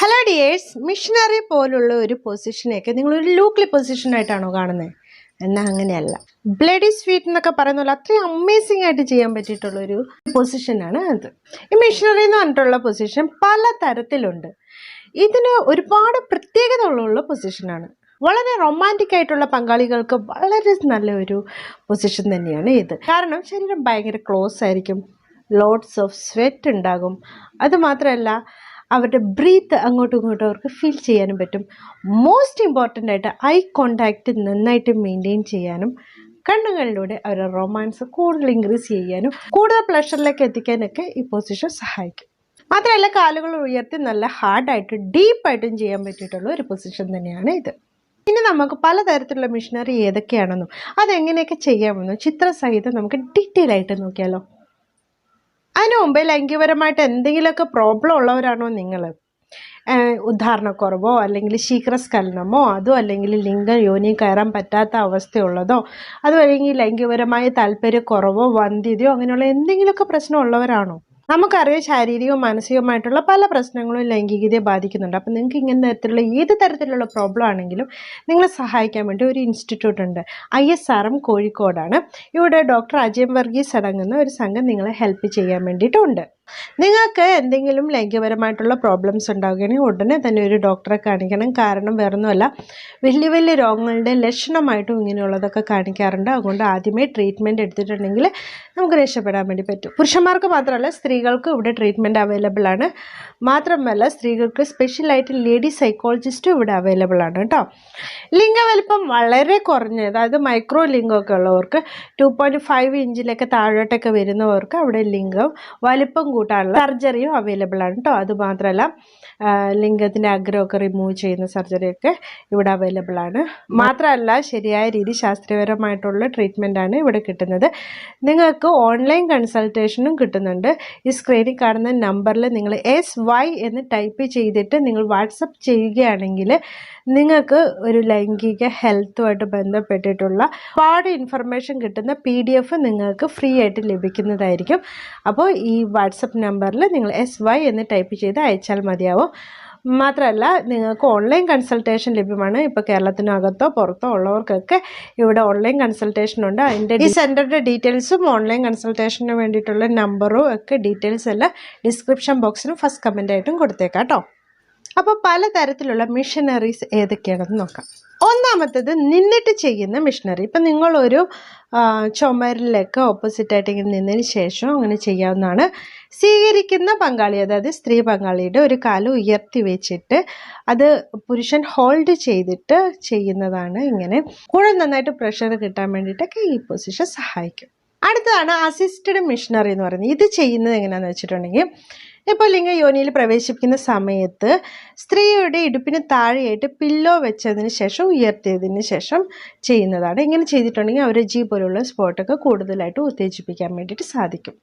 Hello dears missionary പോലുള്ള ഒരു പൊസിഷനെയൊക്കെ നിങ്ങളൊരു ലൂക്ലി പൊസിഷനായിട്ടാണോ കാണുന്നത് എന്നാൽ അങ്ങനെയല്ല. ബ്ലഡി സ്വീറ്റ് എന്നൊക്കെ പറയുന്ന പോലെ അത്രയും അമേസിംഗ് ആയിട്ട് ചെയ്യാൻ പറ്റിയിട്ടുള്ള ഒരു പൊസിഷനാണ് അത്. ഈ മിഷനറി എന്ന് പറഞ്ഞിട്ടുള്ള പൊസിഷൻ പല തരത്തിലുണ്ട് ഇതിന് ഒരുപാട് പ്രത്യേകത ഉള്ള പൊസിഷനാണ് വളരെ റൊമാന്റിക് ആയിട്ടുള്ള പങ്കാളികൾക്ക് വളരെ നല്ലൊരു പൊസിഷൻ തന്നെയാണ് ഇത്. കാരണം ശരീരം ഭയങ്കര ക്ലോസ് ആയിരിക്കും. ലോട്ട്സ് ഓഫ് സ്വെറ്റ് ഉണ്ടാകും. അതുമാത്രമല്ല അവരുടെ ബ്രീത്ത് അങ്ങോട്ടും ഇങ്ങോട്ടും അവർക്ക് ഫീൽ ചെയ്യാനും പറ്റും. മോസ്റ്റ് ഇമ്പോർട്ടന്റ് ആയിട്ട് ഐ കോണ്ടാക്റ്റ് നന്നായിട്ട് മെയിന്റെയിൻ ചെയ്യാനും കണ്ണുകളിലൂടെ അവരുടെ റൊമാൻസ് കൂടുതൽ ഇൻക്രീസ് ചെയ്യാനും കൂടുതൽ പ്ലഷറിലേക്ക് എത്തിക്കാനൊക്കെ ഈ പൊസിഷൻ സഹായിക്കും. മാത്രമല്ല കാലുകൾ ഉയർത്തി നല്ല ഹാർഡായിട്ട് ഡീപ്പായിട്ടും ചെയ്യാൻ പറ്റിയിട്ടുള്ള ഒരു പൊസിഷൻ തന്നെയാണ് ഇത്. ഇനി നമുക്ക് പലതരത്തിലുള്ള മിഷനറി ഏതൊക്കെയാണെന്നും അതെങ്ങനെയൊക്കെ ചെയ്യാമെന്നും ചിത്രസഹിതം നമുക്ക് ഡീറ്റെയിൽ ആയിട്ട് നോക്കിയാലോ? അതിനു മുമ്പേ ലൈംഗികപരമായിട്ട് എന്തെങ്കിലുമൊക്കെ പ്രോബ്ലം ഉള്ളവരാണോ നിങ്ങൾ? ഉദാഹരണക്കുറവോ അല്ലെങ്കിൽ ശീഘ്രസ്ഖലനമോ അതോ അല്ലെങ്കിൽ ലിംഗ യോനി കയറാൻ പറ്റാത്ത അവസ്ഥയുള്ളതോ? അതോ അല്ലെങ്കിൽ ലൈംഗികപരമായ താല്പര്യക്കുറവോ വന്ധ്യതയോ അങ്ങനെയുള്ള എന്തെങ്കിലുമൊക്കെ പ്രശ്നം ഉള്ളവരാണോ? നമുക്കറിയാം ശാരീരികവും മാനസികവുമായിട്ടുള്ള പല പ്രശ്നങ്ങളും ലൈംഗികതയെ ബാധിക്കുന്നുണ്ട്. അപ്പം നിങ്ങൾക്ക് ഇങ്ങനെ തരത്തിലുള്ള ഏത് തരത്തിലുള്ള പ്രോബ്ലം ആണെങ്കിലും നിങ്ങളെ സഹായിക്കാൻ വേണ്ടി ഒരു ഇൻസ്റ്റിറ്റ്യൂട്ട് ഉണ്ട്. ഐ എസ് ആർ എം കോഴിക്കോടാണ്. ഇവിടെ ഡോക്ടർ അജയം വർഗീസ് അടങ്ങുന്ന ഒരു സംഘം നിങ്ങളെ ഹെൽപ്പ് ചെയ്യാൻ വേണ്ടിയിട്ടുണ്ട്. നിങ്ങൾക്ക് എന്തെങ്കിലും ലൈംഗികപരമായിട്ടുള്ള പ്രോബ്ലംസ് ഉണ്ടാവുകയാണെങ്കിൽ ഉടനെ തന്നെ ഒരു ഡോക്ടറെ കാണിക്കണം. കാരണം വേറൊന്നുമല്ല വലിയ വലിയ രോഗങ്ങളുടെ ലക്ഷണമായിട്ടും ഇങ്ങനെയുള്ളതൊക്കെ കാണിക്കാറുണ്ട്. അതുകൊണ്ട് ആദ്യമേ ട്രീറ്റ്മെന്റ് എടുത്തിട്ടുണ്ടെങ്കിൽ നമുക്ക് രക്ഷപ്പെടാൻ വേണ്ടി പറ്റും. പുരുഷന്മാർക്ക് മാത്രമല്ല സ്ത്രീകൾക്കും ഇവിടെ ട്രീറ്റ്മെന്റ് അവൈലബിൾ ആണ്. മാത്രമല്ല സ്ത്രീകൾക്ക് സ്പെഷ്യലായിട്ട് ലേഡി സൈക്കോളജിസ്റ്റും ഇവിടെ അവൈലബിൾ ആണ് കേട്ടോ. ലിംഗവലിപ്പം വളരെ കുറഞ്ഞ അതായത് മൈക്രോ ലിംഗമൊക്കെ ഉള്ളവർക്ക് ടു പോയിന്റ് ഫൈവ് ഇഞ്ചിലൊക്കെ താഴോട്ടൊക്കെ വരുന്നവർക്ക് അവിടെ ലിംഗം വലിപ്പം കൂട്ടാനുള്ള സർജറിയും അവൈലബിൾ ആണ് കേട്ടോ അതുമാത്രമല്ല ലിംഗത്തിന്റെ അഗ്രഹമൊക്കെ റിമൂവ് ചെയ്യുന്ന സർജറിയൊക്കെ ഇവിടെ അവൈലബിൾ ആണ്. മാത്രമല്ല ശരിയായ രീതി ശാസ്ത്രീയപരമായിട്ടുള്ള ട്രീറ്റ്മെന്റ് ആണ് ഇവിടെ കിട്ടുന്നത്. നിങ്ങൾക്ക് ഓൺലൈൻ കൺസൾട്ടേഷനും കിട്ടുന്നുണ്ട്. ഈ സ്ക്രീനിൽ കാണുന്ന നമ്പറിൽ നിങ്ങൾ എസ് വൈ എന്ന് ടൈപ്പ് ചെയ്തിട്ട് നിങ്ങൾ വാട്സപ്പ് ചെയ്യുകയാണെങ്കിൽ നിങ്ങൾക്ക് ഒരു ലൈംഗിക ഹെൽത്തുമായിട്ട് ബന്ധപ്പെട്ടിട്ടുള്ള ഒരുപാട് ഇൻഫർമേഷൻ കിട്ടുന്ന പി നിങ്ങൾക്ക് ഫ്രീ ആയിട്ട് ലഭിക്കുന്നതായിരിക്കും. അപ്പോൾ ഈ വാട്സപ്പ് നമ്പറിൽ നിങ്ങൾ എസ് വൈ എന്ന് ടൈപ്പ് ചെയ്ത് അയച്ചാൽ മതിയാവും. മാത്രമല്ല നിങ്ങൾക്ക് ഓൺലൈൻ കൺസൾട്ടേഷൻ ലഭ്യമാണ്. ഇപ്പോൾ കേരളത്തിനകത്തോ പുറത്തോ ഉള്ളവർക്കൊക്കെ ഇവിടെ ഓൺലൈൻ കൺസൾട്ടേഷൻ ഉണ്ട്. അതിന്റെ ഈ സെന്ററിന്റെ ഡീറ്റെയിൽസും ഓൺലൈൻ കൺസൾട്ടേഷന് വേണ്ടിയിട്ടുള്ള നമ്പറും ഒക്കെ ഡീറ്റെയിൽസ് എല്ലാം ഡിസ്ക്രിപ്ഷൻ ബോക്സിലും ഫസ്റ്റ് കമന്റായിട്ടും കൊടുത്തേക്കാം കേട്ടോ. അപ്പോൾ പലതരത്തിലുള്ള മിഷനറീസ് ഏതൊക്കെയാണെന്ന് നോക്കാം. ഒന്നാമത്തത് നിന്നിട്ട് ചെയ്യുന്ന മിഷനറി. ഇപ്പം നിങ്ങളൊരു ചുമരിലൊക്കെ ഓപ്പോസിറ്റായിട്ട് ഇങ്ങനെ നിന്നതിന് ശേഷം അങ്ങനെ ചെയ്യാവുന്നതാണ്. സ്വീകരിക്കുന്ന പങ്കാളി അതായത് സ്ത്രീ പങ്കാളിയുടെ ഒരു കാലം ഉയർത്തി വെച്ചിട്ട് അത് പുരുഷൻ ഹോൾഡ് ചെയ്തിട്ട് ചെയ്യുന്നതാണ് ഇങ്ങനെ. കൂടുതൽ നന്നായിട്ട് പ്രഷർ കിട്ടാൻ വേണ്ടിയിട്ടൊക്കെ ഈ പൊസിഷൻ സഹായിക്കും. അടുത്തതാണ് അസിസ്റ്റഡ് മിഷനറി എന്ന് പറയുന്നത്. ഇത് ചെയ്യുന്നത് എങ്ങനെയാണെന്ന് വെച്ചിട്ടുണ്ടെങ്കിൽ ഇപ്പോൾ ലിംഗ യോനിയിൽ പ്രവേശിപ്പിക്കുന്ന സമയത്ത് സ്ത്രീയുടെ ഇടുപ്പിന് താഴെയായിട്ട് പില്ലോ വെച്ചതിന് ശേഷം ഉയർത്തിയതിന് ശേഷം ചെയ്യുന്നതാണ്. ഇങ്ങനെ ചെയ്തിട്ടുണ്ടെങ്കിൽ അവരെ ജി പോലുള്ള സ്പോട്ടൊക്കെ കൂടുതലായിട്ട് ഉത്തേജിപ്പിക്കാൻ വേണ്ടിയിട്ട് സാധിക്കും.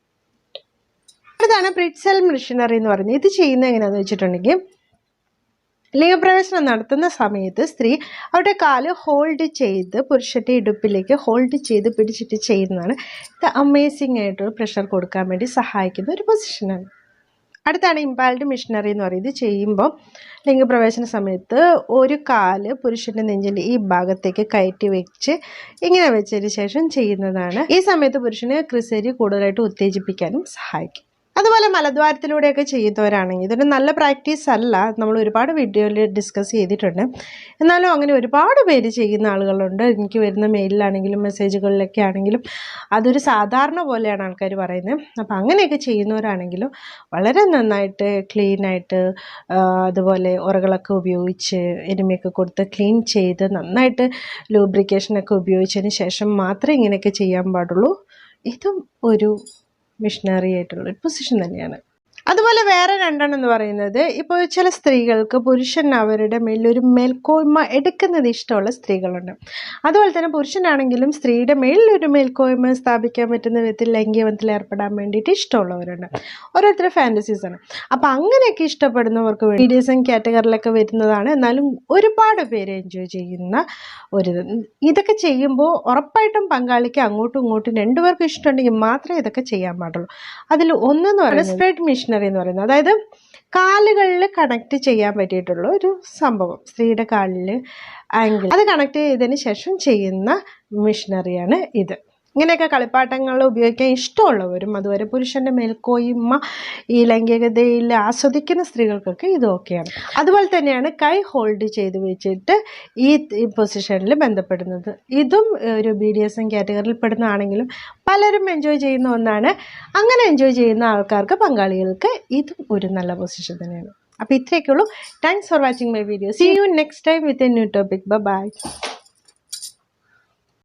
അടുത്താണ് പ്രിറ്റ്സെൽ മിഷനറി എന്ന് പറയുന്നത്. ഇത് ചെയ്യുന്നത് എങ്ങനെയാണെന്ന് വെച്ചിട്ടുണ്ടെങ്കിൽ ലിംഗപ്രവേശനം നടത്തുന്ന സമയത്ത് സ്ത്രീ അവരുടെ കാൽ ഹോൾഡ് ചെയ്ത് പുരുഷന്റെ ഇടുപ്പിലേക്ക് ഹോൾഡ് ചെയ്ത് പിടിച്ചിട്ട് ചെയ്യുന്നതാണ്. ഇത് അമേസിംഗ് ആയിട്ട് പ്രഷർ കൊടുക്കാൻ വേണ്ടി സഹായിക്കുന്ന ഒരു പൊസിഷനാണ് അടുത്താണ് ഇമ്പാൽഡ് മിഷനറി എന്ന് പറയുന്നത്. ചെയ്യുമ്പോൾ ലിംഗപ്രവേശന സമയത്ത് ഒരു കാൽ പുരുഷന്റെ നെഞ്ചിന്റെ ഈ ഭാഗത്തേക്ക് കയറ്റി വെച്ച് ഇങ്ങനെ വെച്ചതിന് ശേഷം ചെയ്യുന്നതാണ്. ഈ സമയത്ത് പുരുഷന് ക്രിസരി കൂടുതലായിട്ട് ഉത്തേജിപ്പിക്കാനും സഹായിക്കും. അതുപോലെ മലദ്വാരത്തിലൂടെയൊക്കെ ചെയ്യുന്നവരാണെങ്കിൽ ഇതൊരു നല്ല പ്രാക്ടീസ് അല്ല. നമ്മൾ ഒരുപാട് വീഡിയോയിൽ ഡിസ്കസ് ചെയ്തിട്ടുണ്ട്. എന്നാലും അങ്ങനെ ഒരുപാട് പേര് ചെയ്യുന്ന ആളുകളുണ്ട്. എനിക്ക് വരുന്ന മെയിലിലാണെങ്കിലും മെസ്സേജുകളിലൊക്കെ ആണെങ്കിലും അതൊരു സാധാരണ പോലെയാണ് ആൾക്കാർ പറയുന്നത്. അപ്പം അങ്ങനെയൊക്കെ ചെയ്യുന്നവരാണെങ്കിലും വളരെ നന്നായിട്ട് ക്ലീനായിട്ട് അതുപോലെ ഉറകളൊക്കെ ഉപയോഗിച്ച് എരുമയൊക്കെ കൊടുത്ത് ക്ലീൻ ചെയ്ത് നന്നായിട്ട് ലൂബ്രിക്കേഷനൊക്കെ ഉപയോഗിച്ചതിന് ശേഷം മാത്രമേ ഇങ്ങനെയൊക്കെ ചെയ്യാൻ പാടുള്ളൂ. ഇതും ഒരു മിഷനറി ആയിട്ടുള്ള ഒരു പൊസിഷൻ തന്നെയാണ്. അതുപോലെ വേറെ രണ്ടെണ്ണം എന്ന് പറയുന്നത് ഇപ്പോൾ ചില സ്ത്രീകൾക്ക് പുരുഷൻ അവരുടെ മേലിൽ ഒരു മേൽക്കോയ്മ എടുക്കുന്നത് ഇഷ്ടമുള്ള സ്ത്രീകളുണ്ട്. അതുപോലെ തന്നെ പുരുഷനാണെങ്കിലും സ്ത്രീയുടെ മേലിൽ ഒരു മേൽക്കോയ്മ സ്ഥാപിക്കാൻ പറ്റുന്ന വിധത്തിൽ ലൈംഗികബന്ധത്തിൽ ഏർപ്പെടാൻ വേണ്ടിയിട്ട് ഇഷ്ടമുള്ളവരുണ്ട്. ഓരോരുത്തരുടെ ഫാന്റസീസാണ് അപ്പോൾ അങ്ങനെയൊക്കെ ഇഷ്ടപ്പെടുന്നവർക്ക് വീഡിയോസും കാറ്റഗറിയിലൊക്കെ വരുന്നതാണ്. എന്നാലും ഒരുപാട് പേര് എൻജോയ് ചെയ്യുന്ന ഒരു ഇതൊക്കെ ചെയ്യുമ്പോൾ ഉറപ്പായിട്ടും പങ്കാളിക്ക് അങ്ങോട്ടും ഇങ്ങോട്ടും രണ്ടുപേർക്കും ഇഷ്ടമുണ്ടെങ്കിൽ മാത്രമേ ഇതൊക്കെ ചെയ്യാൻ പാടുള്ളൂ. അതിൽ ഒന്നെന്ന് പറയുന്നത് സ്പ്രെഡ് മിഷനറി മിഷനറി എന്ന് പറയുന്നത്. അതായത് കാലുകളിൽ കണക്ട് ചെയ്യാൻ പറ്റിയിട്ടുള്ള ഒരു സംഭവം. സ്ത്രീയുടെ കാലിൽ ആംഗിൾ അത് കണക്ട് ചെയ്തതിന് ശേഷം ചെയ്യുന്ന മിഷനറിയാണ് ഇത്. ഇങ്ങനെയൊക്കെ കളിപ്പാട്ടങ്ങൾ ഉപയോഗിക്കാൻ ഇഷ്ടമുള്ളവരും അതുവരെ പുരുഷന്റെ മേൽക്കോയ്മ ഈ ലൈംഗികതയിൽ ആസ്വദിക്കുന്ന സ്ത്രീകൾക്കൊക്കെ ഇതൊക്കെയാണ് അതുപോലെ തന്നെയാണ് കൈ ഹോൾഡ് ചെയ്ത് വെച്ചിട്ട് ഈ പൊസിഷനിൽ ബന്ധപ്പെടുന്നത്. ഇതും ഒരു ബി ഡി എസ് എം കാറ്റഗറിയിൽ പെടുന്നതാണെങ്കിലും പലരും എൻജോയ് ചെയ്യുന്ന ഒന്നാണ്. അങ്ങനെ എൻജോയ് ചെയ്യുന്ന ആൾക്കാർക്ക് പങ്കാളികൾക്ക് ഇതും ഒരു നല്ല പൊസിഷൻ തന്നെയാണ്. അപ്പോൾ ഇത്രയൊക്കെ ഉള്ളൂ thanks for watching my video see you next time with a new topic bye